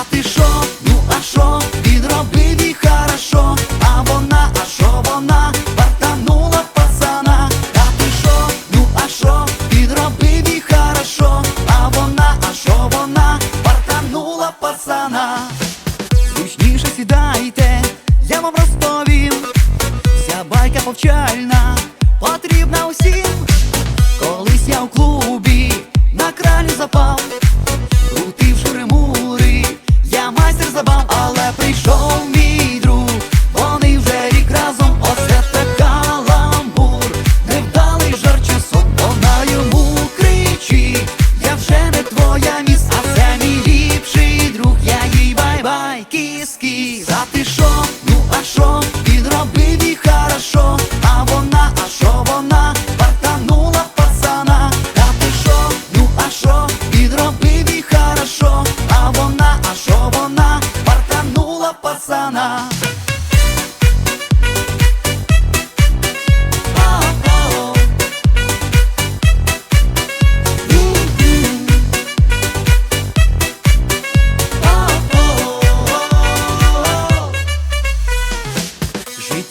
А ти шо, ну а шо, він і хорошо, а вона, а шо вона, вартанула пацана, а ти шо, ну а шо, він і хорошо, а вона, а шо вона, вартанула пацана, зручніше сідайте, я вам розповім, вся байка повчальна, потрібна усім. Бай-бай, А ти шо, ну а шо, він робив і хорошо, а вона, а шо вона, партанула пацана, а ти шо, ну а шо, він робив і хорошо, а вона, а шо вона, партанула пацана.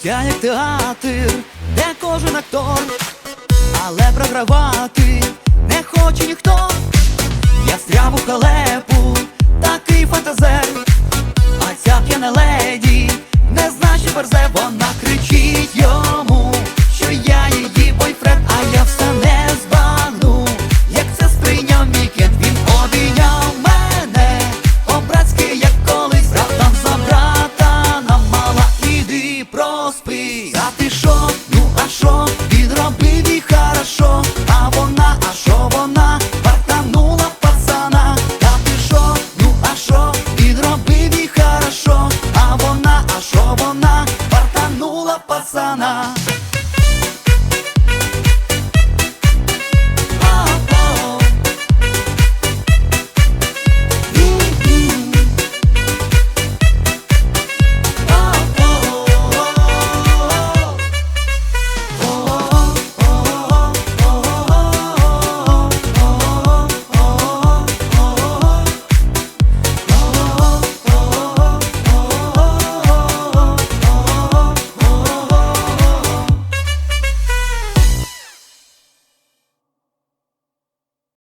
Життя як театр, де кожен актор, але програвати не хоче ніхто. Я стряв у халепу, такий фантазер, а ця п'яна леді не значить берзе,